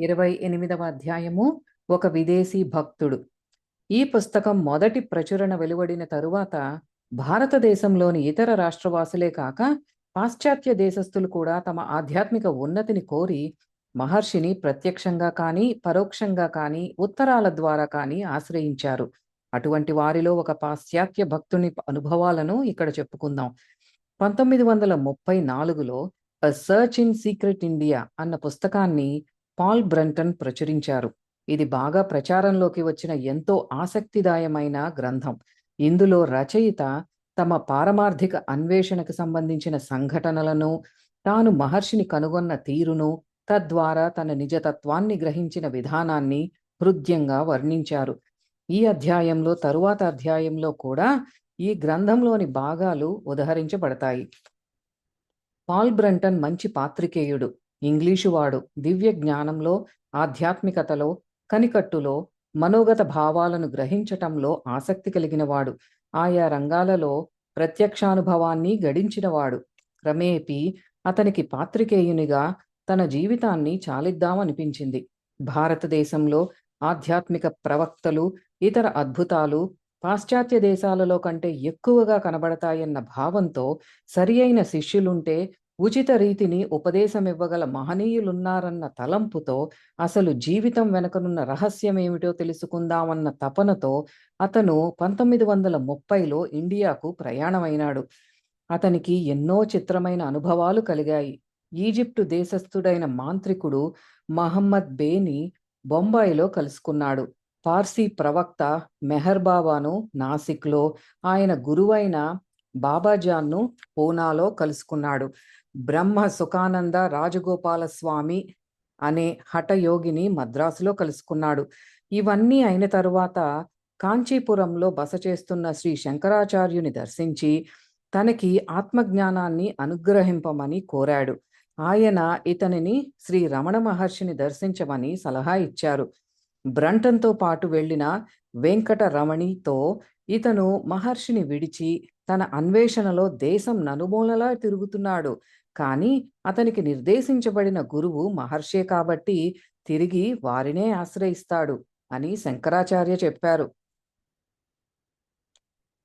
ఇరవై ఎనిమిదవ అధ్యాయము. ఒక విదేశీ భక్తుడు. ఈ పుస్తకం మొదటి ప్రచురణ వెలువడిన తరువాత భారతదేశంలోని ఇతర రాష్ట్రవాసులే కాక పాశ్చాత్య దేశస్థులు కూడా తమ ఆధ్యాత్మిక ఉన్నతిని కోరి మహర్షిని ప్రత్యక్షంగా కానీ పరోక్షంగా కానీ ఉత్తరాల ద్వారా కానీ ఆశ్రయించారు. అటువంటి వారిలో ఒక పాశ్చాత్య భక్తుని అనుభవాలను ఇక్కడ చెప్పుకుందాం. పంతొమ్మిది వందల ముప్పై నాలుగులో సర్చ్ ఇన్ సీక్రెట్ ఇండియా అన్న పుస్తకాన్ని పాల్ బ్రంటన్ ప్రచురించారు. ఇది బాగా ప్రచారంలోకి వచ్చిన ఎంతో ఆసక్తిదాయమైన గ్రంథం. ఇందులో రచయిత తమ పారమార్థిక అన్వేషణకు సంబంధించిన సంఘటనలను తాను మహర్షిని కనుగొన్న తీరును తద్వారా తన నిజతత్వాన్ని గ్రహించిన విధానాన్ని హృద్యంగా వర్ణించారు. ఈ అధ్యాయంలో తరువాత అధ్యాయంలో కూడా ఈ గ్రంథంలోని భాగాలు ఉదహరించబడతాయి. పాల్ బ్రంటన్ మంచి పాత్రికేయుడు. ఇంగ్లీషు వాడు దివ్య జ్ఞానంలో ఆధ్యాత్మికతలో కనికట్టులో మనోగత భావాలను గ్రహించటంలో ఆసక్తి కలిగినవాడు. ఆయా రంగాలలో ప్రత్యక్షానుభవాన్ని గడించినవాడు. క్రమేపీ అతనికి పాత్రికేయునిగా తన జీవితాన్ని చాలిద్దామనిపించింది. భారతదేశంలో ఆధ్యాత్మిక ప్రవక్తలు ఇతర అద్భుతాలు పాశ్చాత్య దేశాలలో కంటే ఎక్కువగా కనబడతాయన్న భావంతో సరి అయిన శిష్యులుంటే ఉచిత రీతిని ఉపదేశమివ్వగల మహనీయులున్నారన్న తలంపుతో అసలు జీవితం వెనకనున్న రహస్యం ఏమిటో తెలుసుకుందామన్న తపనతో అతను పంతొమ్మిది వందల ముప్పైలో ఇండియాకు ప్రయాణమైనాడు. అతనికి ఎన్నో చిత్రమైన అనుభవాలు కలిగాయి. ఈజిప్టు దేశస్థుడైన మాంత్రికుడు మహమ్మద్ బేని బొంబాయిలో కలుసుకున్నాడు. పార్సీ ప్రవక్త మెహర్ బాబాను నాసిక్లో ఆయన గురువైన బాబాజాన్ను పూనాలో కలుసుకున్నాడు. బ్రహ్మ సుఖానంద రాజగోపాల స్వామి అనే హఠయోగిని మద్రాసులో కలుసుకున్నాడు. ఇవన్నీ అయిన తరువాత కాంచీపురంలో బస చేస్తున్న శ్రీ శంకరాచార్యుని దర్శించి తనకి ఆత్మజ్ఞానాన్ని అనుగ్రహింపమని కోరాడు. ఆయన ఇతనిని శ్రీ రమణ మహర్షిని దర్శించమని సలహా ఇచ్చారు. బ్రంటన్తో పాటు వెళ్ళిన వెంకట రమణితో ఇతను మహర్షిని విడిచి తన అన్వేషణలో దేశం నలుమూలలా తిరుగుతున్నాడు. కానీ అతనికి నిర్దేశించబడిన గురువు మహర్షే కాబట్టి తిరిగి వారినే ఆశ్రయిస్తాడు అని శంకరాచార్య చెప్పారు.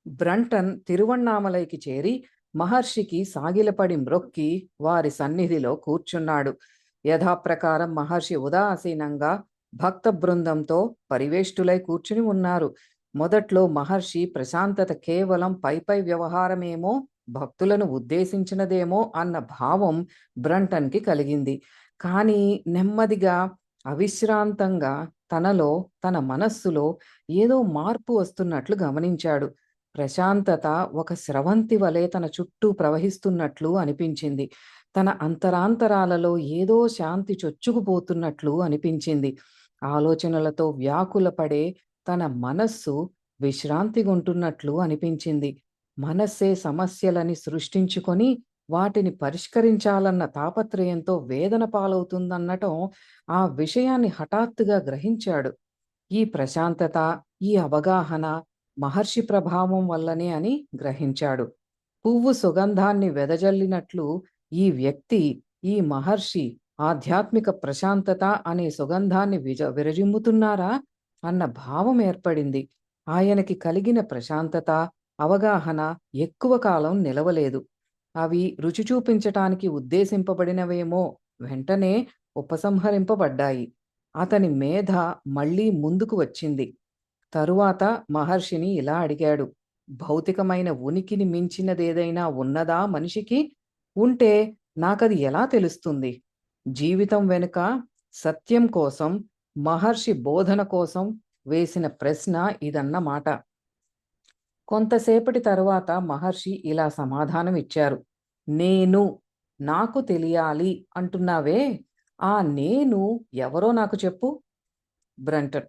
బ్రంటన్ తిరువణ్ణామలైకి చేరి మహర్షికి సాగిలపడి మ్రొక్కి వారి సన్నిధిలో కూర్చున్నాడు. యథాప్రకారం మహర్షి ఉదాసీనంగా భక్త బృందంతో పరివేష్టులై కూర్చుని ఉన్నారు. మొదట్లో మహర్షి ప్రశాంతత కేవలం పైపై వ్యవహారమేమో భక్తులను ఉద్దేశించినదేమో అన్న భావం బ్రంటన్కి కలిగింది. కానీ నెమ్మదిగా అవిశ్రాంతంగా తనలో తన మనస్సులో ఏదో మార్పు వస్తున్నట్లు గమనించాడు. ప్రశాంతత ఒక స్రవంతి వలె తన చుట్టూ ప్రవహిస్తున్నట్లు అనిపించింది. తన అంతరాంతరాలలో ఏదో శాంతి చొచ్చుకుపోతున్నట్లు అనిపించింది. ఆలోచనలతో వ్యాకులపడే తన మనస్సు విశ్రాంతిగుంటున్నట్లు అనిపించింది. మనస్సే సమస్యలని సృష్టించుకొని వాటిని పరిష్కరించాలన్న తాపత్రయంతో వేదన పాలవుతుందన్నటం ఆ విషయాన్ని హఠాత్తుగా గ్రహించాడు. ఈ ప్రశాంతత ఈ అవగాహన మహర్షి ప్రభావం వల్లనే అని గ్రహించాడు. పువ్వు సుగంధాన్ని వెదజల్లినట్లు ఈ వ్యక్తి ఈ మహర్షి ఆధ్యాత్మిక ప్రశాంతత అనే సుగంధాన్ని విజ విరజిమ్ముతున్నారా? అన్న భావం ఏర్పడింది. ఆయనకి కలిగిన ప్రశాంతత అవగాహన ఎక్కువ కాలం నిలవలేదు. అవి రుచి చూపించటానికి ఉద్దేశింపబడినవేమో వెంటనే ఉపసంహరింపబడ్డాయి. అతని మేధ మళ్ళీ ముందుకు వచ్చింది. తరువాత మహర్షిని ఇలా అడిగాడు భౌతికమైన ఉనికిని మించినదేదైనా ఉన్నదా మనిషికి? ఉంటే నాకది ఎలా తెలుస్తుంది? జీవితం వెనుక సత్యం కోసం మహర్షి బోధన కోసం వేసిన ప్రశ్న ఇదన్నమాట. కొంతసేపటి తరువాత మహర్షి ఇలా సమాధానం ఇచ్చారు నేను నాకు తెలియాలి అంటున్నావే? ఆ నేను ఎవరో నాకు చెప్పు. బ్రంటన్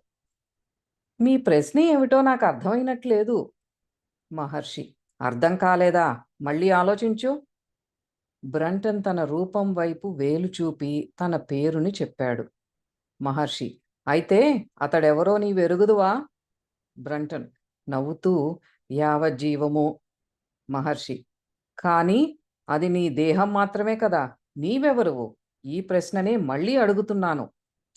మీ ప్రశ్న ఏమిటో నాకు అర్థమైనట్లేదు. మహర్షి అర్థం కాలేదా? మళ్ళీ ఆలోచించు. బ్రంటన్ తన రూపం వైపు వేలు చూపి తన పేరుని చెప్పాడు. మహర్షి. అయితే అతడెవరో నీ వెరుగుదువా బ్రంటన్. నవ్వుతూ యావజ్జీవము మహర్షి. కానీ అది నీ దేహం మాత్రమే కదా నీవెవరువు? ఈ ప్రశ్ననే మళ్ళీ అడుగుతున్నాను.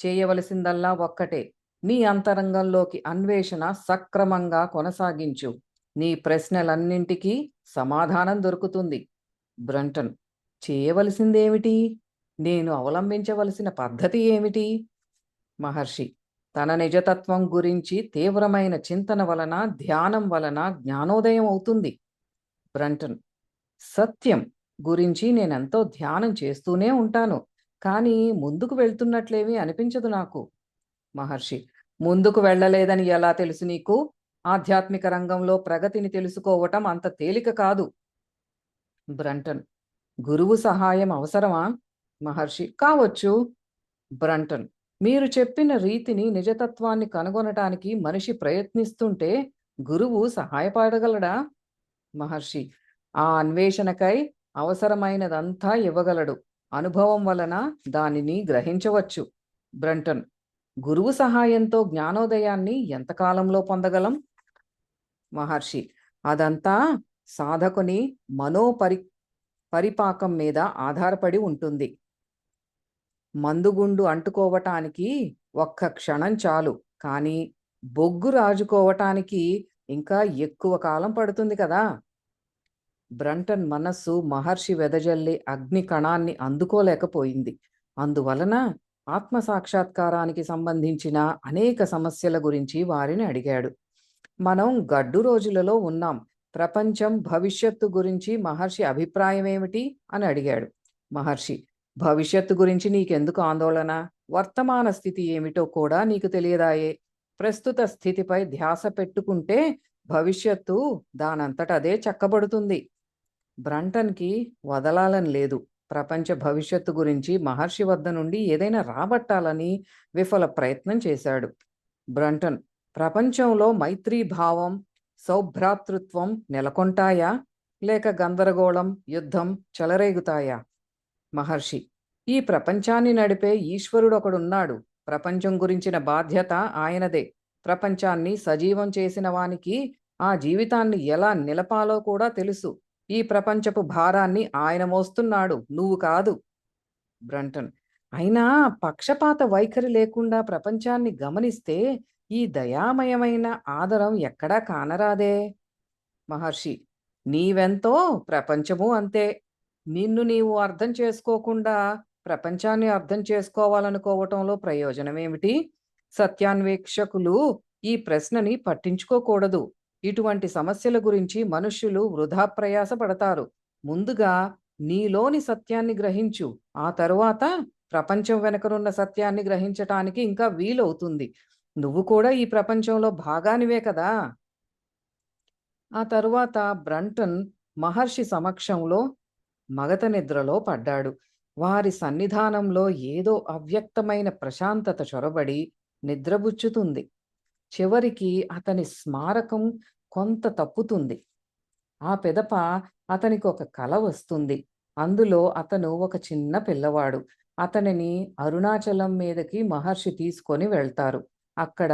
చేయవలసిందల్లా ఒక్కటే. నీ అంతరంగంలోకి అన్వేషణ సక్రమంగా కొనసాగించు. నీ ప్రశ్నలన్నింటికీ సమాధానం దొరుకుతుంది. బ్రంటన్. చేయవలసిందేమిటి? నేను అవలంబించవలసిన పద్ధతి ఏమిటి? మహర్షి. తన నిజతత్వం గురించి తీవ్రమైన చింతన వలన ధ్యానం వలన జ్ఞానోదయం అవుతుంది. బ్రంటన్ సత్యం గురించి నేనెంతో ధ్యానం చేస్తూనే ఉంటాను కానీ ముందుకు వెళ్తున్నట్లేమీ అనిపించదు నాకు. మహర్షి ముందుకు వెళ్ళలేదని ఎలా తెలుసు నీకు? ఆధ్యాత్మిక రంగంలో ప్రగతిని తెలుసుకోవటం అంత తేలిక కాదు. బ్రంటన్ గురువు సహాయం అవసరమా? మహర్షి కావచ్చు. బ్రంటన్ మీరు చెప్పిన రీతిని నిజతత్వాన్ని కనుగొనటానికి మనిషి ప్రయత్నిస్తుంటే గురువు సహాయపడగలడా? మహర్షి ఆ అన్వేషణకై అవసరమైనదంతా ఇవ్వగలడు. అనుభవం వలన దానిని గ్రహించవచ్చు. బ్రంటన్ గురువు సహాయంతో జ్ఞానోదయాన్ని ఎంతకాలంలో పొందగలం? మహర్షి అదంతా సాధకుని మనోపరి పరిపాకం మీద ఆధారపడి ఉంటుంది. మందుగుండు అంటుకోవటానికి ఒక్క క్షణం చాలు. కానీ బొగ్గు రాజుకోవటానికి ఇంకా ఎక్కువ కాలం పడుతుంది కదా. బ్రంటన్ మనస్సు మహర్షి వెదజల్లే అగ్ని కణాన్ని అందుకోలేకపోయింది. అందువలన ఆత్మ సాక్షాత్కారానికి సంబంధించిన అనేక సమస్యల గురించి వారిని అడిగాడు. మనం గడ్డు రోజులలో ఉన్నాం. ప్రపంచం భవిష్యత్తు గురించి మహర్షి అభిప్రాయం ఏమిటి అని అడిగాడు. మహర్షి భవిష్యత్తు గురించి నీకెందుకు ఆందోళన? వర్తమాన స్థితి ఏమిటో కూడా నీకు తెలియదాయే. ప్రస్తుత స్థితిపై ధ్యాస పెట్టుకుంటే భవిష్యత్తు దానంతట అదే చక్కబడుతుంది. బ్రంటన్కి వదలాలని లేదు. ప్రపంచ భవిష్యత్తు గురించి మహర్షి వద్ద నుండి ఏదైనా రాబట్టాలని విఫల ప్రయత్నం చేశాడు. బ్రంటన్ ప్రపంచంలో మైత్రీ భావం సౌభ్రాతృత్వం నెలకొంటాయా? లేక గందరగోళం యుద్ధం చెలరేగుతాయా? మహర్షి. ఈ ప్రపంచాన్ని నడిపే ఈశ్వరుడు ఒకడున్నాడు ప్రపంచం గురించిన బాధ్యత ఆయనదే. ప్రపంచాన్ని సజీవం చేసిన వానికి ఆ జీవితాన్ని ఎలా నిలపాలో కూడా తెలుసు. ఈ ప్రపంచపు భారాన్ని ఆయన మోస్తున్నాడు. నువ్వు కాదు. బ్రంటన్. అయినా పక్షపాత వైఖరి లేకుండా ప్రపంచాన్ని గమనిస్తే ఈ దయామయమైన ఆదరం ఎక్కడా కానరాదే. మహర్షి. నీవెంతో ప్రపంచము అంతే. నిన్ను నీవు అర్థం చేసుకోకుండా ప్రపంచాన్ని అర్థం చేసుకోవాలనుకోవటంలో ప్రయోజనమేమిటి సత్యాన్వేక్షకులు ఈ ప్రశ్నని పట్టించుకోకూడదు. ఇటువంటి సమస్యల గురించి మనుష్యులు వృధా ప్రయాస పడతారు ముందుగా నీలోని సత్యాన్ని గ్రహించు. ఆ తరువాత ప్రపంచం వెనకనున్న సత్యాన్ని గ్రహించటానికి ఇంకా వీలవుతుంది. నువ్వు కూడా ఈ ప్రపంచంలో భాగానివే కదా? ఆ తరువాత బ్రంటన్ మహర్షి సమక్షంలో మగత నిద్రలో పడ్డాడు. వారి సన్నిధానంలో ఏదో అవ్యక్తమైన ప్రశాంతత చొరబడి నిద్రబుచ్చుతుంది. చివరికి అతని స్మారకం కొంత తప్పుతుంది. ఆ పెదప అతనికి ఒక కల వస్తుంది. అందులో అతను ఒక చిన్న పిల్లవాడు. అతనిని అరుణాచలం మీదకి మహర్షి తీసుకొని వెళ్తారు. అక్కడ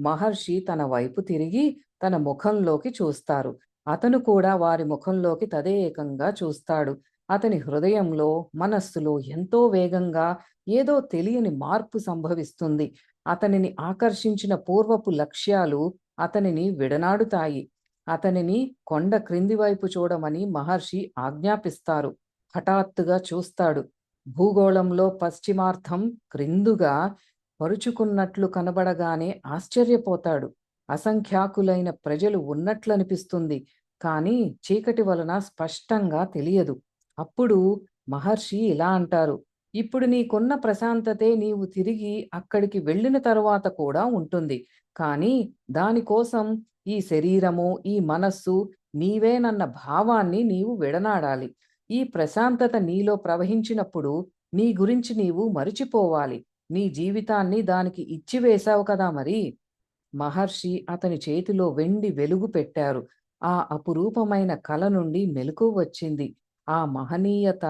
మహర్షి తన వైపు తిరిగి తన ముఖంలోకి చూస్తారు. అతను కూడా వారి ముఖంలోకి తదేకంగా చూస్తాడు. అతని హృదయంలో మనస్సులో ఎంతో వేగంగా ఏదో తెలియని మార్పు సంభవిస్తుంది. అతనిని ఆకర్షించిన పూర్వపు లక్ష్యాలు అతనిని విడనాడుతాయి. అతనిని కొండ క్రింది వైపు చూడమని మహర్షి ఆజ్ఞాపిస్తారు. హఠాత్తుగా చూస్తాడు. భూగోళంలో పశ్చిమార్థం క్రిందుగా పరుచుకున్నట్లు కనబడగానే ఆశ్చర్యపోతాడు. అసంఖ్యాకులైన ప్రజలు ఉన్నట్లనిపిస్తుంది కానీ చీకటి వలన స్పష్టంగా తెలియదు. అప్పుడు మహర్షి ఇలా అంటారు ఇప్పుడు నీకున్న ప్రశాంతతే నీవు తిరిగి అక్కడికి వెళ్ళిన తరువాత కూడా ఉంటుంది కానీ దానికోసం ఈ శరీరము ఈ మనస్సు నీవేనన్న భావాన్ని నీవు విడనాడాలి. ఈ ప్రశాంతత నీలో ప్రవహించినప్పుడు నీ గురించి నీవు మరిచిపోవాలి. నీ జీవితాన్ని దానికి ఇచ్చివేశావు కదా మరి? మహర్షి అతని చేతిలో వెండి వెలుగు పెట్టారు. ఆ అపురూపమైన కల నుండి మెలకు వచ్చింది. ఆ మహనీయత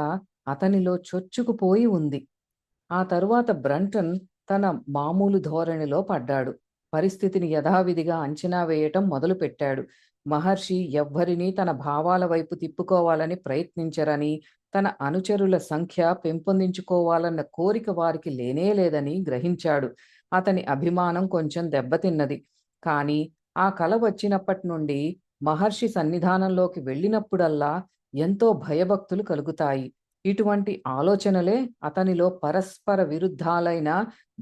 అతనిలో చొచ్చుకుపోయి ఉంది. ఆ తరువాత బ్రంటన్ తన మామూలు ధోరణిలో పడ్డాడు. పరిస్థితిని యథావిధిగా అంచనా వేయటం మొదలుపెట్టాడు. మహర్షి ఎవ్వరినీ తన భావాల వైపు తిప్పుకోవాలని ప్రయత్నించరని తన అనుచరుల సంఖ్య పెంపొందించుకోవాలన్న కోరిక వారికి లేనే లేదని గ్రహించాడు. అతని అభిమానం కొంచెం దెబ్బతిన్నది. కానీ ఆ కల వచ్చినప్పటి నుండి మహర్షి సన్నిధానంలోకి వెళ్ళినప్పుడల్లా ఎంతో భయభక్తులు కలుగుతాయి. ఇటువంటి ఆలోచనలే అతనిలో పరస్పర విరుద్ధాలైన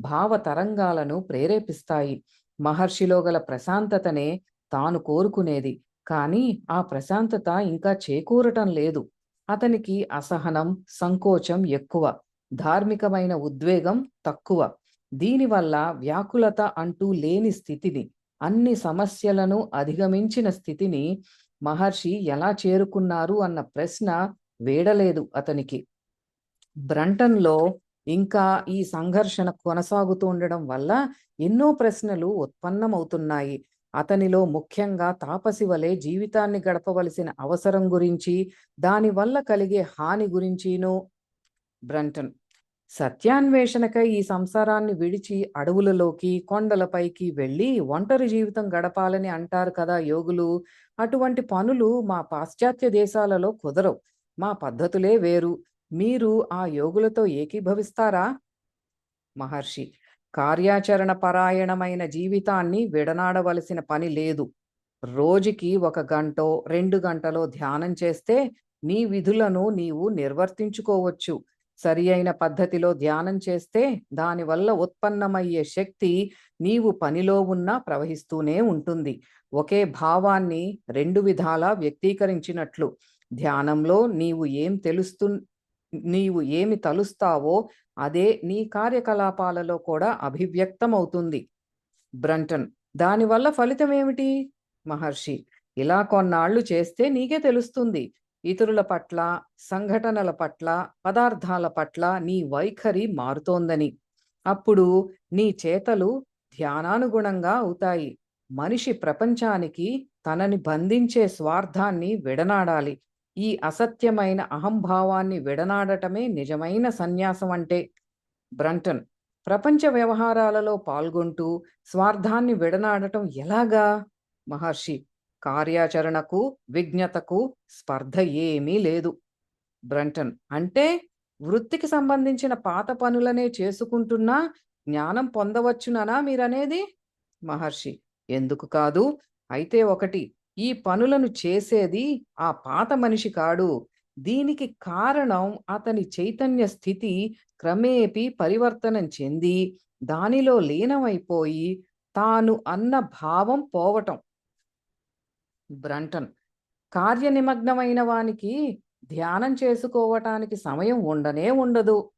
భావ తరంగాలను ప్రేరేపిస్తాయి. మహర్షిలో గల ప్రశాంతతనే తాను కోరుకునేది. కానీ ఆ ప్రశాంతత ఇంకా చేకూరటం లేదు. అతనికి అసహనం సంకోచం ఎక్కువ. ధార్మికమైన ఉద్వేగం తక్కువ. దీనివల్ల వ్యాకులత అంటూ లేని స్థితిని అన్ని సమస్యలను అధిగమించిన స్థితిని మహర్షి ఎలా చేరుకున్నారు అన్న ప్రశ్న వేడలేదు అతనికి. బ్రంటన్లో ఇంకా ఈ సంఘర్షణ కొనసాగుతూ ఉండడం వల్ల ఎన్నో ప్రశ్నలు ఉత్పన్నమవుతున్నాయి. అతనిలో ముఖ్యంగా తాపసి వలె జీవితాన్ని గడపవలసిన అవసరం గురించి దానివల్ల కలిగే హాని గురించినూ బ్రంటన్ సత్యాన్వేషణకై ఈ సంసారాన్ని విడిచి అడవులలోకి కొండలపైకి వెళ్ళి ఒంటరి జీవితం గడపాలని అంటారు కదా యోగులు. అటువంటి పనులు మా పాశ్చాత్య దేశాలలో కుదరవు. మా పద్ధతులే వేరు. మీరు ఆ యోగులతో ఏకీభవిస్తారా? మహర్షి కార్యాచరణ పరాయణమైన జీవితాన్ని విడనాడవలసిన పని లేదు. రోజుకి ఒక గంటో రెండు గంటలో ధ్యానం చేస్తే నీ విధులను నీవు నిర్వర్తించుకోవచ్చు. సరి అయిన పద్ధతిలో ధ్యానం చేస్తే దానివల్ల ఉత్పన్నమయ్యే శక్తి నీవు పనిలో ఉన్నా ప్రవహిస్తూనే ఉంటుంది. ఒకే భావాన్ని రెండు విధాలా వ్యక్తీకరించినట్లు. ధ్యానంలో నీవు ఏం తెలుస్తు నీవు ఏమి తలుస్తావో అదే నీ కార్యకలాపాలలో కూడా అభివ్యక్తమవుతుంది. బ్రంటన్ దానివల్ల ఫలితం ఏమిటి మహర్షి ఇలా కొన్నాళ్ళు చేస్తే నీకే తెలుస్తుంది. ఇతరుల పట్ల సంఘటనల పట్ల పదార్థాల పట్ల నీ వైఖరి మారుతోందని. అప్పుడు నీ చేతలు ధ్యానానుగుణంగా అవుతాయి. మనిషి ప్రపంచానికి తనని బంధించే స్వార్థాన్ని విడనాడాలి. ఈ అసత్యమైన అహంభావాన్ని విడనాడటమే నిజమైన సన్యాసం అంటే. బ్రంటన్ ప్రపంచ వ్యవహారాలలో పాల్గొంటూ స్వార్థాన్ని విడనాడటం ఎలాగా? మహర్షి కార్యాచరణకు విజ్ఞతకు స్పర్ధ ఏమీ లేదు. బ్రంటన్ అంటే వృత్తికి సంబంధించిన పాత పనులనే చేసుకుంటున్నా జ్ఞానం పొందవచ్చుననా మీరనేది? మహర్షి ఎందుకు కాదు? అయితే ఒకటి ఈ పనులను చేసేది ఆ పాత మనిషి కాడు. దీనికి కారణం అతని చైతన్య స్థితి క్రమేపీ పరివర్తనం చెంది దానిలో లీనమైపోయి తాను అన్న భావం పోవటం. బ్రంటన్. కార్యనిమగ్నమైన వానికి ధ్యానం చేసుకోవటానికి సమయం ఉండనే ఉండదు.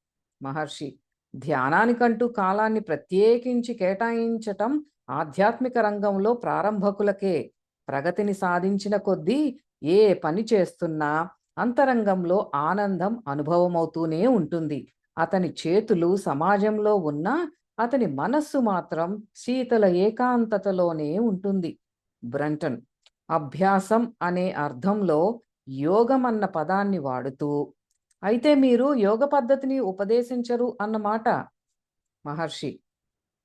మహర్షి ధ్యానానికంటూ కాలాన్ని ప్రత్యేకించి కేటాయించటం ఆధ్యాత్మిక రంగంలో ప్రారంభకులకే. ప్రగతిని సాధించిన కొద్దీ ఏ పని చేస్తున్నా అంతరంగంలో ఆనందం అనుభవమవుతూనే ఉంటుంది. అతని చేతులు సమాజంలో ఉన్నా అతని మనస్సు మాత్రం శీతల ఏకాంతతలోనే ఉంటుంది. బ్రంటన్ అభ్యాసం అనే అర్థంలో యోగం అన్న పదాన్ని వాడుతూ అయితే మీరు యోగ పద్ధతిని ఉపదేశించరు అన్నమాట మహర్షి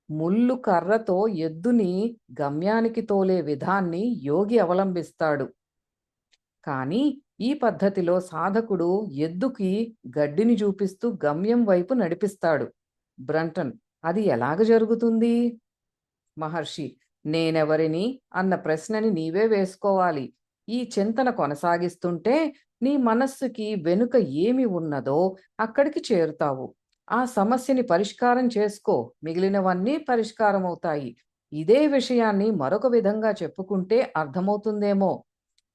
ముళ్ళు కర్రతో ఎద్దుని గమ్యానికి తోలే విధాన్ని యోగి అవలంబిస్తాడు. కానీ ఈ పద్ధతిలో సాధకుడు ఎద్దుకి గడ్డిని చూపిస్తూ గమ్యం వైపు నడిపిస్తాడు. బ్రంటన్ అది ఎలాగ జరుగుతుంది మహర్షి నేనెవరిని అన్న ప్రశ్నని నీవే వేసుకోవాలి. ఈ చింతన కొనసాగిస్తుంటే నీ మనస్సుకి వెనుక ఏమి ఉన్నదో అక్కడికి చేరుతావు. ఆ సమస్యని పరిష్కారం చేసుకో. మిగిలినవన్నీ పరిష్కారం అవుతాయి ఇదే విషయాన్ని మరొక విధంగా చెప్పుకుంటే అర్థమవుతుందేమో?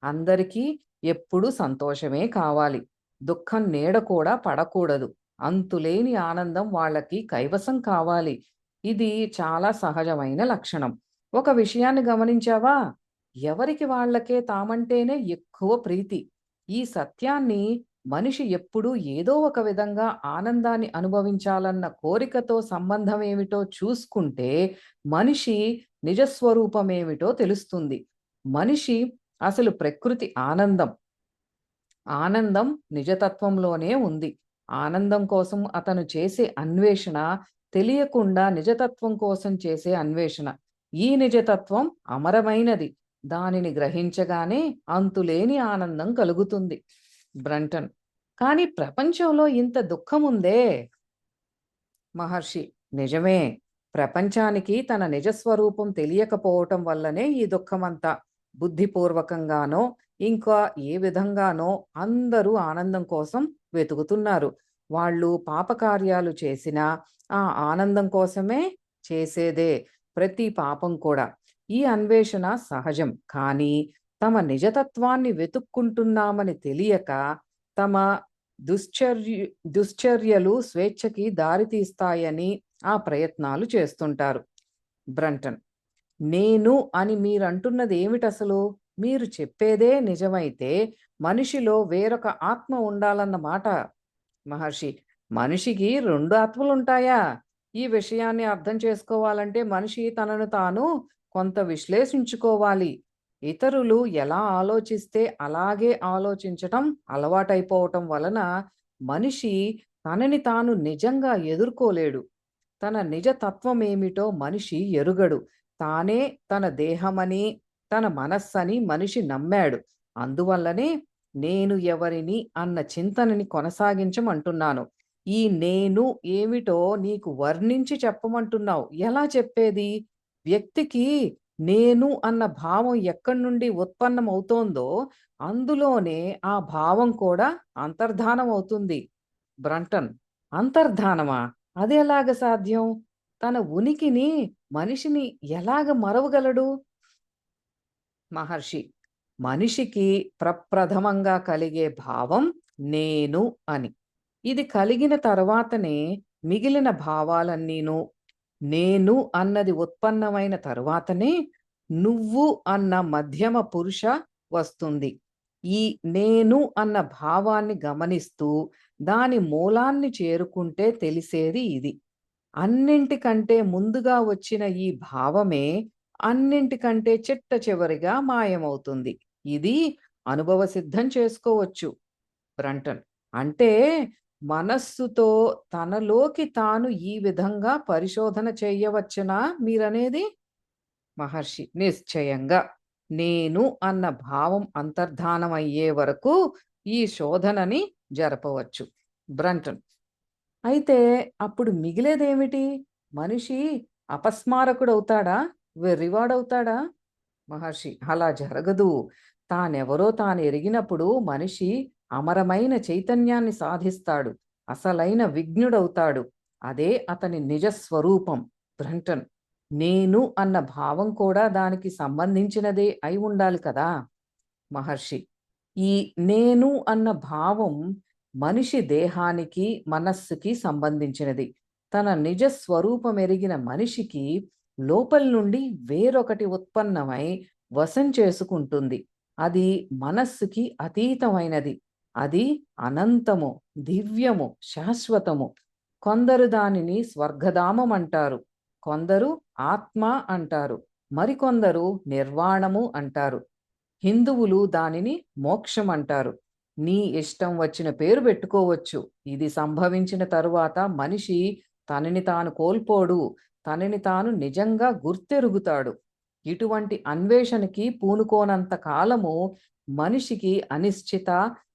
అందరికీ ఎప్పుడు సంతోషమే కావాలి. దుఃఖం నీడ కూడా పడకూడదు. అంతులేని ఆనందం వాళ్ళకి కైవసం కావాలి. ఇది చాలా సహజమైన లక్షణం. ఒక విషయాన్ని గమనించావా? ఎవరికి వాళ్ళకే తామంటేనే ఎక్కువ ప్రీతి. ఈ సత్యాన్ని మనిషి ఎప్పుడూ ఏదో ఒక విధంగా ఆనందాన్ని అనుభవించాలన్న కోరికతో సంబంధం ఏమిటో చూసుకుంటే మనిషి నిజస్వరూపమేమిటో తెలుస్తుంది. మనిషి అసలు ప్రకృతి ఆనందం. ఆనందం నిజతత్వంలోనే ఉంది. ఆనందం కోసం అతను చేసే అన్వేషణ తెలియకుండా నిజతత్వం కోసం చేసే అన్వేషణ. ఈ నిజతత్వం అమరమైనది. దానిని గ్రహించగానే అంతులేని ఆనందం కలుగుతుంది. బ్రంటన్ కానీ ప్రపంచంలో ఇంత దుఃఖం ఉందే మహర్షి నిజమే. ప్రపంచానికి తన నిజస్వరూపం తెలియకపోవటం వల్లనే ఈ దుఃఖమంతా. బుద్ధిపూర్వకంగానో ఇంకా ఏ విధంగానో అందరూ ఆనందం కోసం వెతుకుతున్నారు. వాళ్ళు పాపకార్యాలు చేసినా ఆ ఆనందం కోసమే చేసేదే. ప్రతి పాపం కూడా. ఈ అన్వేషణ సహజం. కానీ తమ నిజతత్వాన్ని వెతుక్కుంటున్నామని తెలియక తమ దుశ్చర్య దుశ్చర్యలు స్వేచ్ఛకి దారితీస్తాయని ఆ ప్రయత్నాలు చేస్తుంటారు. బ్రంటన్. నేను అని మీరంటున్నది ఏమిటసలు ఏమిటి అసలు మీరు చెప్పేదే నిజమైతే మనిషిలో వేరొక ఆత్మ ఉండాలన్న మాట. మహర్షి. మనిషికి రెండు ఆత్మలు ఉంటాయా ఈ విషయాన్ని అర్థం చేసుకోవాలంటే మనిషి తనను తాను కొంత విశ్లేషించుకోవాలి. ఇతరులు ఎలా ఆలోచిస్తే అలాగే ఆలోచించటం అలవాటైపోవటం వలన మనిషి తనని తాను నిజంగా ఎదుర్కోలేడు. తన నిజ తత్వమేమిటో మనిషి ఎరుగడు. తానే తన దేహమని తన మనస్సని మనిషి నమ్మాడు. అందువల్లనే నేను ఎవరిని అన్న చింతనని కొనసాగించమంటున్నాను. ఈ నేను ఏమిటో నీకు వర్ణించి చెప్పమంటున్నావు. ఎలా చెప్పేది? వ్యక్తికి నేను అన్న భావం ఎక్కడి నుండి ఉత్పన్నం అవుతోందో అందులోనే ఆ భావం కూడా అంతర్ధానం అవుతుంది బ్రంటన్ అంతర్ధానమా? అది ఎలాగ సాధ్యం? తన ఉనికిని మనిషిని ఎలాగ మరవగలడు? మహర్షి మనిషికి ప్రప్రథమంగా కలిగే భావం నేను అని. ఇది కలిగిన తర్వాతనే మిగిలిన భావాలన్నీను నేను అన్నది ఉత్పన్నమైన తరువాతనే నువ్వు అన్న మధ్యమ పురుష వస్తుంది. ఈ నేను అన్న భావాన్ని గమనిస్తూ దాని మూలాన్ని చేరుకుంటే తెలిసేది ఇది. అన్నింటికంటే ముందుగా వచ్చిన ఈ భావమే అన్నింటికంటే చిట్ట చివరిగా మాయమవుతుంది. ఇది అనుభవ సిద్ధం చేసుకోవచ్చు. బ్రంటన్ అంటే మనస్సుతో తనలోకి తాను ఈ విధంగా పరిశోధన చేయవచ్చునా మీరనేది? మహర్షి నిశ్చయంగా. నేను అన్న భావం అంతర్ధానం అయ్యే వరకు ఈ శోధనని జరపవచ్చు. బ్రంటన్. అయితే అప్పుడు మిగిలేదేమిటి? మనిషి అపస్మారకుడవుతాడా? వెర్రివాడవుతాడా మహర్షి అలా జరగదు. తానెవరో తాను ఎరిగినప్పుడు మనిషి అమరమైన చైతన్యాన్ని సాధిస్తాడు. అసలైన విఘ్నుడవుతాడు. అదే అతని నిజ స్వరూపం బ్రంటన్ నేను అన్న భావం కూడా దానికి సంబంధించినదే అయి ఉండాలి కదా? మహర్షి ఈ నేను అన్న భావం మనిషి దేహానికి మనస్సుకి సంబంధించినది. తన నిజ స్వరూపం ఎరిగిన మనిషికి లోపల నుండి వేరొకటి ఉత్పన్నమై వశం చేసుకుంటుంది. అది మనస్సుకి అతీతమైనది. అది అనంతము దివ్యము శాశ్వతము. కొందరు దానిని స్వర్గధామం అంటారు కొందరు ఆత్మ అంటారు మరికొందరు నిర్వాణము అంటారు. హిందువులు దానిని మోక్షం అంటారు. నీ ఇష్టం వచ్చిన పేరు పెట్టుకోవచ్చు. ఇది సంభవించిన తరువాత మనిషి తనని తాను కోల్పోడు తనని తాను నిజంగా గుర్తెరుగుతాడు. ఇటువంటి అన్వేషణకి పూనుకోనంత కాలము మనిషికి అనిశ్చిత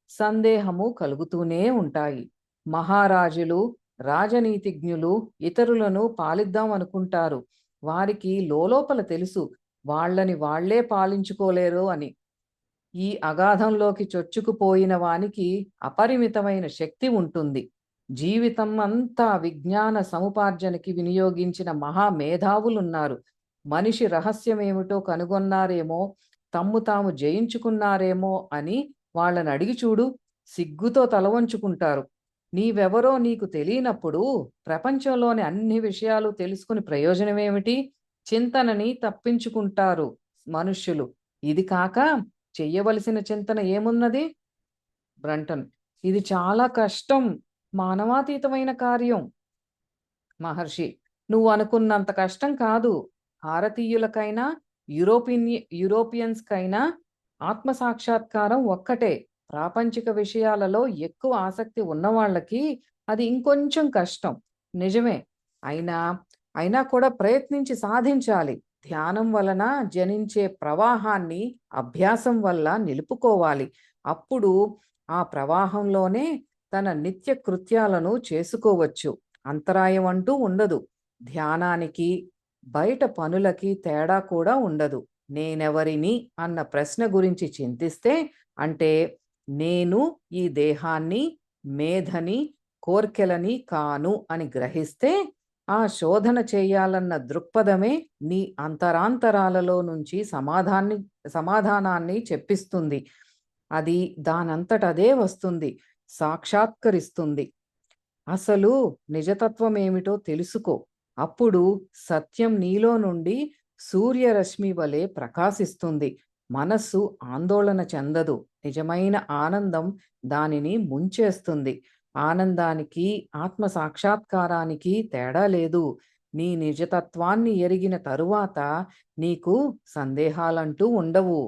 సందేహము కలుగుతూనే ఉంటాయి. మహారాజులు రాజనీతిజ్ఞులు ఇతరులను పాలిద్దాం అనుకుంటారు. వారికి లోలోపల తెలుసు వాళ్ళని వాళ్ళే పాలించుకోలేరు అని. ఈ అగాధంలోకి చొచ్చుకుపోయిన వానికి అపరిమితమైన శక్తి ఉంటుంది. జీవితం అంతా విజ్ఞాన సముపార్జనకి వినియోగించిన మహామేధావులున్నారు. మనిషి రహస్యమేమిటో కనుగొన్నారేమో తమ్ము తాము జయించుకున్నారేమో అని వాళ్ళని అడిగి చూడు సిగ్గుతో తల వంచుకుంటారు. నీవెవరో నీకు తెలియనప్పుడు ప్రపంచంలోని అన్ని విషయాలు తెలుసుకుని ప్రయోజనమేమిటి చింతనని తప్పించుకుంటారు మనుష్యులు. ఇది కాక చెయ్యవలసిన చింతన ఏమున్నది? బ్రంటన్. ఇది చాలా కష్టం మానవాతీతమైన కార్యం. మహర్షి నువ్వు అనుకున్నంత కష్టం కాదు. భారతీయులకైనా యూరోపియన్ యూరోపియన్స్కైనా ఆత్మ సాక్షాత్కారం ఒక్కటే. ప్రాపంచిక విషయాలలో ఎక్కువ ఆసక్తి ఉన్నవాళ్ళకి అది ఇంకొంచెం కష్టం. నిజమే. అయినా అయినా కూడా ప్రయత్నించి సాధించాలి. ధ్యానం వలన జనించే ప్రవాహాన్ని అభ్యాసం వల్ల నిలుపుకోవాలి. అప్పుడు ఆ ప్రవాహంలోనే తన నిత్య కృత్యాలను చేసుకోవచ్చు. అంతరాయం అంటూ ఉండదు. ధ్యానానికి బయట పనులకి తేడా కూడా ఉండదు. నేనెవరిని అన్న ప్రశ్న గురించి చింతిస్తే అంటే నేను ఈ దేహాన్ని మేధని కోర్కెలని కాను అని గ్రహిస్తే ఆ శోధన చేయాలన్న దృక్పథమే నీ అంతరాంతరాలలో నుంచి సమాధాన్ని సమాధానాన్ని చెప్పిస్తుంది. అది దానంతటదే వస్తుంది సాక్షాత్కరిస్తుంది. అసలు నిజతత్వం ఏమిటో తెలుసుకో. అప్పుడు సత్యం నీలో నుండి సూర్యరశ్మి వలె ప్రకాశిస్తుంది. మనస్సు ఆందోళన చెందదు. నిజమైన ఆనందం దానిని ముంచేస్తుంది. ఆనందానికి ఆత్మ సాక్షాత్కారానికి తేడా లేదు. నీ నిజతత్వాన్ని ఎరిగిన తరువాత నీకు సందేహాలంటూ ఉండవు.